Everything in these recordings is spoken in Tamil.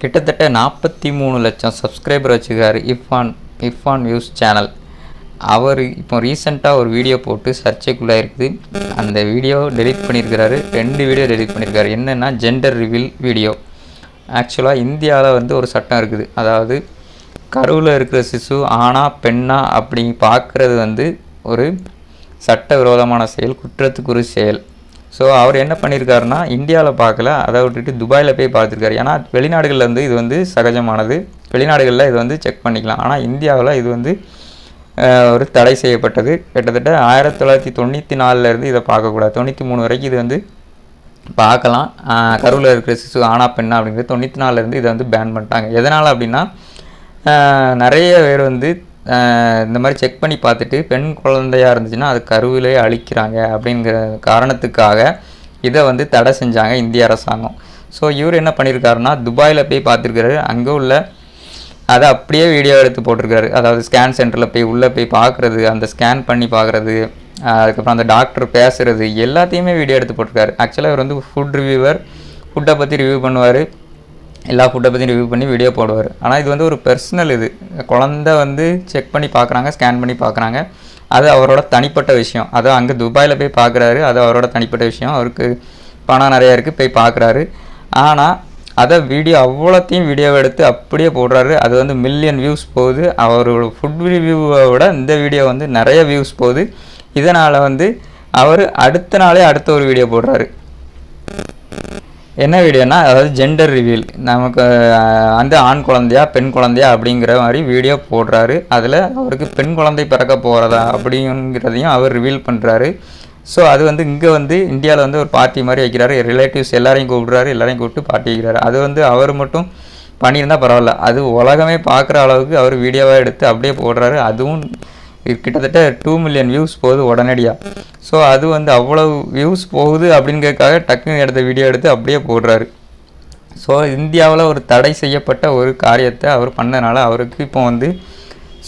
கிட்டத்தட்ட நாற்பத்தி மூணு லட்சம் சப்ஸ்கிரைபர் வச்சுருக்காரு இஃபான் இஃபான் வியூஸ் சேனல் அவர் இப்போ ரீசெண்டாக ஒரு வீடியோ போட்டு சர்ச்சைக்குள்ளே இருக்குது. அந்த வீடியோ டெலீட் பண்ணியிருக்கிறாரு ரெண்டு வீடியோ டெலீட் பண்ணியிருக்காரு என்னென்னா ஜெண்டர் ரிவில் வீடியோ ஆக்சுவலாக இந்தியாவில் வந்து ஒரு சட்டம் இருக்குது. அதாவது கருவில் இருக்கிற சிசு ஆணா பெண்ணா அப்படி பார்க்குறது வந்து ஒரு சட்ட விரோதமான செயல் குற்றத்துக்குரிய செயல். ஸோ அவர் என்ன பண்ணியிருக்காருன்னா இந்தியாவில் பார்க்கல அதை விட்டுட்டு துபாயில் போய் பார்த்துருக்காரு. ஏன்னா வெளிநாடுகளில் வந்து இது வந்து சகஜமானது. வெளிநாடுகளில் இது வந்து செக் பண்ணிக்கலாம். ஆனால் இந்தியாவில் இது வந்து ஒரு தடை செய்யப்பட்டது. கிட்டத்தட்ட ஆயிரத்தி தொள்ளாயிரத்தி தொண்ணூற்றி நாலுலேருந்து இதை பார்க்கக்கூடாது. தொண்ணூற்றி மூணு வரைக்கும் இது வந்து பார்க்கலாம். கருவில் இருக்கிற சிசு ஆனா பெண்ணா அப்படிங்கிறது தொண்ணூற்றி நாலுலேருந்து இதை வந்து பேன் பண்ணிட்டாங்க. எதனால் அப்படின்னா நிறைய பேர் வந்து இந்த மாதிரி செக் பண்ணி பார்த்துட்டு பெண் குழந்தையா இருந்துச்சுன்னா அது கருவிலே அழிக்கிறாங்க அப்படிங்கிற காரணத்துக்காக இதை வந்து தடை செஞ்சாங்க இந்திய அரசாங்கம். ஸோ இவர் என்ன பண்ணியிருக்காருன்னா துபாயில் போய் பார்த்துருக்காரு அங்கே உள்ள அதை அப்படியே வீடியோ எடுத்து போட்டிருக்காரு அதாவது ஸ்கேன் சென்டரில் போய் உள்ளே போய் பார்க்குறது அந்த ஸ்கேன் பண்ணி பார்க்குறது அதுக்கப்புறம் அந்த டாக்டர் பேசுகிறது எல்லாத்தையுமே வீடியோ எடுத்து போட்டிருக்காரு. ஆக்சுவலாக இவர் வந்து ஃபுட் ரிவ்யூவர் ஃபுட்டை பற்றி ரிவ்யூ பண்ணுவார். எல்லா ஃபுட்டை பற்றி ரிவ்யூ பண்ணி வீடியோ போடுவார். ஆனால் இது வந்து ஒரு பர்சனல் இது. குழந்த வந்து செக் பண்ணி பார்க்குறாங்க ஸ்கேன் பண்ணி பார்க்குறாங்க அது அவரோட தனிப்பட்ட விஷயம். அது அங்கே துபாயில் போய் பார்க்குறாரு அது அவரோட தனிப்பட்ட விஷயம். அவருக்கு பணம் நிறையா இருக்குது போய் பார்க்குறாரு ஆனால் அதை வீடியோ அவ்வளோத்தையும் வீடியோ எடுத்து அப்படியே போடுறாரு. அது வந்து மில்லியன் வியூஸ் போகுது. அவரோட ஃபுட் ரிவ்யூவை விட இந்த வீடியோ வந்து நிறைய வியூஸ் போகுது. இதனால் வந்து அவர் அடுத்த நாளே அடுத்த ஒரு வீடியோ போடுறாரு. என்ன வீடியோனா அதாவது ஜெண்டர் ரிவீல் நமக்கு வந்து அந்த ஆண் குழந்தையா பெண் குழந்தையா அப்படிங்கிற மாதிரி வீடியோ போடுறாரு. அதில் அவருக்கு பெண் குழந்தை பிறக்க போகிறதா அப்படிங்கிறதையும் அவர் ரிவீல் பண்ணுறாரு ஸோ அது வந்து இங்கே வந்து இந்தியாவில் வந்து ஒரு பார்ட்டி மாதிரி வைக்கிறாரு. ரிலேட்டிவ்ஸ் எல்லாரையும் கூப்பிடுறாரு எல்லாரையும் கூப்பிட்டு பார்ட்டி வைக்கிறாரு. அது வந்து அவர் மட்டும் பண்ணியிருந்தால் பரவாயில்ல. அது உலகமே பார்க்குற அளவுக்கு அவர் வீடியோவாக எடுத்து அப்படியே போடுறாரு. அதுவும் கிட்டத்தட்ட டூ மில்லியன் வியூஸ் போகுது உடனடியாக ஸோ அது வந்து அவ்வளோ வியூஸ் போகுது அப்படிங்கிறதுக்காக டக்குன்னு எடுத்த வீடியோ எடுத்து அப்படியே போடுறாரு. ஸோ இந்தியாவில் ஒரு தடை செய்யப்பட்ட ஒரு காரியத்தை அவர் பண்ணனால அவருக்கு இப்போ வந்து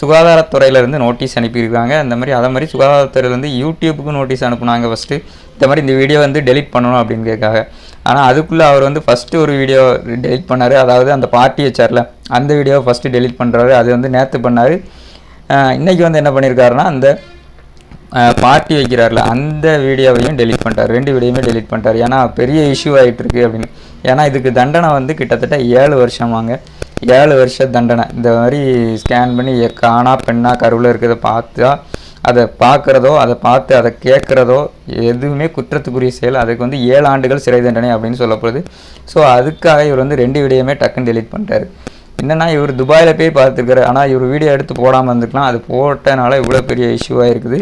சுகாதாரத்துறையிலேருந்து நோட்டீஸ் அனுப்பியிருக்காங்க. அந்த மாதிரி அதை மாதிரி சுகாதாரத்துறையிலேருந்து யூடியூப்புக்கு நோட்டீஸ் அனுப்புனாங்க ஃபஸ்ட்டு இந்த மாதிரி இந்த வீடியோ வந்து டெலிட் பண்ணணும் அப்படிங்கிறதுக்காக. ஆனால் அதுக்குள்ளே அவர் வந்து ஃபஸ்ட்டு ஒரு வீடியோ டெலிட் பண்ணார். அதாவது அந்த பார்ட்டி வச்சார்ல அந்த வீடியோவை ஃபஸ்ட்டு டெலிட் பண்ணுறாரு அது வந்து நேற்று பண்ணார். இன்றைக்கி வந்து என்ன பண்ணியிருக்காருன்னா அந்த பார்ட்டி வைக்கிறார்ல அந்த வீடியோவையும் டெலிட் பண்ணிட்டார். ரெண்டு வீடியோமே டெலீட் பண்ணிட்டார். ஏன்னா பெரிய இஷ்யூ ஆகிட்டு இருக்குது அப்படின்னு. ஏன்னா இதுக்கு தண்டனை வந்து கிட்டத்தட்ட ஏழு வருஷமாங்க ஏழு வருஷ தண்டனை. இந்த மாதிரி ஸ்கேன் பண்ணி எ- காணா பெண்ணா கருவில் இருக்கிறத பார்த்தா அதை பார்க்குறதோ அதை பார்த்து அதை கேட்குறதோ எதுவுமே குற்றத்துக்குரிய செயல். அதுக்கு வந்து ஏழு ஆண்டுகள் சிறை தண்டனை அப்படின்னு சொல்லப்படுது. ஸோ அதுக்காக இவர் வந்து ரெண்டு வீடியோவுமே டக்குன்னு டெலீட் பண்ணிட்டார். என்னன்னா இவர் துபாயில் போய் பார்த்துருக்காரு. ஆனால் இவர் வீடியோ எடுத்து போடாமல் இருந்துக்கலாம் அது போட்டனால இவ்வளோ பெரிய இஷ்யூவாக இருக்குது.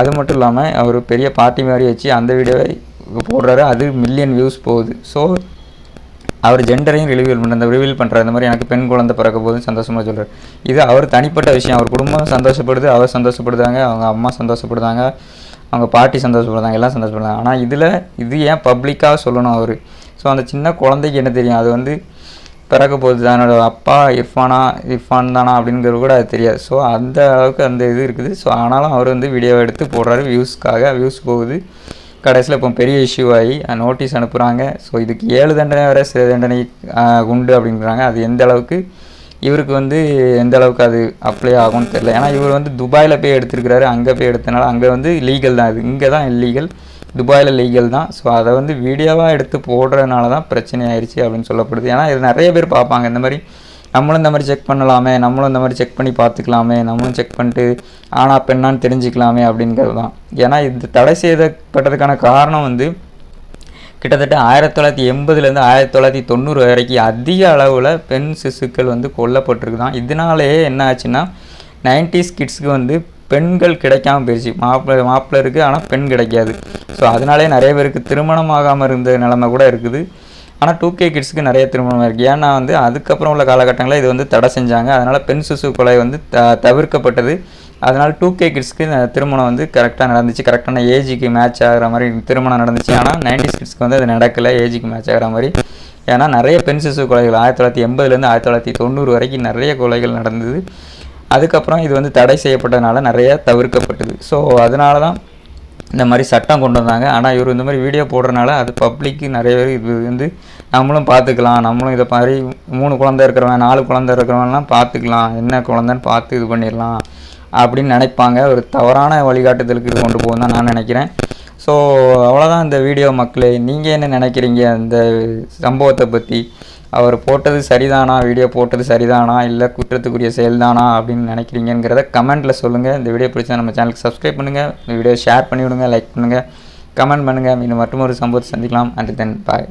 அது மட்டும் இல்லாமல் அவர் பெரிய பார்ட்டி மாதிரி வச்சு அந்த வீடியோவை போடுறாரு. அது மில்லியன் வியூஸ் போகுது. ஸோ அவர் ஜெண்டரையும் ரிவீல் பண்ணுற அந்த ரிவீல் பண்ணுற இந்த மாதிரி எனக்கு பெண் குழந்தை பிறக்க போது சந்தோஷமாக சொல்கிறார் இது அவர் தனிப்பட்ட விஷயம். அவர் குடும்பம் சந்தோஷப்படுது அவர் சந்தோஷப்படுதாங்க அவங்க அம்மா சந்தோஷப்படுதாங்க அவங்க பாட்டி சந்தோஷப்படுறாங்க எல்லாம் சந்தோஷப்படுறாங்க ஆனால் இதில் இது ஏன் பப்ளிக்காக சொல்லணும் அவர்? ஸோ அந்த சின்ன குழந்தைக்கு என்ன தெரியும்? அது வந்து பிறக்க போகுது தன்னோட அப்பா இர்ஃபானா இர்ஃபான் தானா அப்படிங்கிறது கூட அது தெரியாது. ஸோ அந்த அளவுக்கு அந்த இது இருக்குது. ஸோ ஆனாலும் அவர் வந்து வீடியோ எடுத்து போடுறாரு வியூஸ்க்காக வியூஸ் போகுது. கடைசியில் இப்போ பெரிய இஷ்யூ ஆகி நோட்டீஸ் அனுப்புகிறாங்க ஸோ இதுக்கு ஏழு தண்டனை வரை சிறு தண்டனை உண்டு அப்படிங்கிறாங்க. அது எந்த அளவுக்கு? இவருக்கு வந்து எந்த அளவுக்கு அது அப்ளை ஆகும்னு தெரியல. ஏன்னா இவர் வந்து துபாயில் போய் எடுத்திருக்கிறாரு. அங்கே போய் எடுத்தனால அங்கே வந்து லீகல் தான் அது இங்கே தான் இல்லீகல் துபாயில் லீகல் தான். ஸோ அதை வந்து வீடியோவாக எடுத்து போடுறதுனால தான் பிரச்சனை ஆயிடுச்சு அப்படின்னு சொல்லப்படுது. ஏன்னா இது நிறைய பேர் பார்ப்பாங்க. இந்த மாதிரி நம்மளும் இந்த மாதிரி செக் பண்ணலாமே நம்மளும் இந்த மாதிரி செக் பண்ணி பார்த்துக்கலாமே நம்மளும் செக் பண்ணிட்டு ஆனா பெண்ணான்னு தெரிஞ்சுக்கலாமே அப்படிங்கிறது தான். ஏன்னா இது தடை செய்யப்பட்டதுக்கான காரணம் வந்து கிட்டத்தட்ட ஆயிரத்தி தொள்ளாயிரத்தி எண்பதுலேருந்து ஆயிரத்தி தொள்ளாயிரத்தி தொண்ணூறு வரைக்கும் அதிக அளவில் பெண் சிசுக்கள் வந்து கொல்லப்பட்டிருக்குதான். இதனாலேயே என்ன ஆச்சுன்னா நைன்டிஸ் கிட்ஸ்க்கு வந்து பெண்கள் கிடைக்காம போயிடுச்சு மாப்பிள்ளை மாப்பிள்ளை இருக்குது ஆனால் பெண் கிடைக்காது. ஸோ அதனாலே நிறைய பேருக்கு திருமணம் ஆகாமல் இருந்த நிலமை கூட இருக்குது. ஆனால் டூ கே கிட்ஸுக்கு நிறைய திருமணம் இருக்குது ஏன்னா வந்து அதுக்கப்புறம் உள்ள காலகட்டங்களில் இது வந்து தடை செஞ்சாங்க. அதனால் பெண் சிசு கொலை வந்து த தவிர்க்கப்பட்டது. அதனால் டூ கே கிட்ஸ்க்கு திருமணம் வந்து கரெக்டாக நடந்துச்சு. கரெக்டான ஏஜுக்கு மேட்ச் ஆகிற மாதிரி திருமணம் நடந்துச்சு. ஆனால் நைன்டிஸ் கிட்ஸ்க்கு வந்து அது நடக்கலை. ஏஜுக்கு மேட்ச் ஆகிற மாதிரி. ஏன்னா நிறைய பெண் சிசு கொலைகள் ஆயிரத்தி தொள்ளாயிரத்தி எண்பதுலேருந்து ஆயிரத்தி தொள்ளாயிரத்தி தொண்ணூறு வரைக்கும் நிறைய கொலைகள் நடந்தது. அதுக்கப்புறம் இது வந்து தடை செய்யப்பட்டதுனால நிறைய தவிர்க்கப்பட்டது. ஸோ அதனால தான் இந்த மாதிரி சட்டம் கொண்டு வந்தாங்க. ஆனால் இவர் இந்த மாதிரி வீடியோ போடுறனால அது பப்ளிக்கு நிறைய பேர் இது வந்து நம்மளும் பார்த்துக்கலாம். நம்மளும் இதை மாதிரி மூணு குழந்தை இருக்கிறவன் நாலு குழந்தை இருக்கிறவன்லாம் பார்த்துக்கலாம். என்ன குழந்தைன்னு பார்த்து இது பண்ணிடலாம் அப்படின்னு நினைப்பாங்க. ஒரு தவறான வழிகாட்டுதலுக்கு இது கொண்டு போகும் தான் நான் நினைக்கிறேன். ஸோ அவ்வளோதான் இந்த வீடியோ மக்களே. நீங்கள் என்ன நினைக்கிறீங்க? அந்த சம்பவத்தை பற்றி அவர் போட்டது சரிதானா? வீடியோ போட்டது சரிதானா? இல்லை குற்றத்துக்குரிய செயல்தானா? அப்படின்னு நினைக்கிறீங்கிறத கமெண்ட்டில் சொல்லுங்கள் இந்த வீடியோ பிடிச்சா நம்ம சேனலுக்கு சப்ஸ்கிரைப் பண்ணுங்கள் இந்த வீடியோ ஷேர் பண்ணி விடுங்க லைக் பண்ணுங்கள் கமெண்ட் பண்ணுங்கள் இன்னும் மட்டும் ஒரு சம்பவத்தை சந்திக்கலாம். And then bye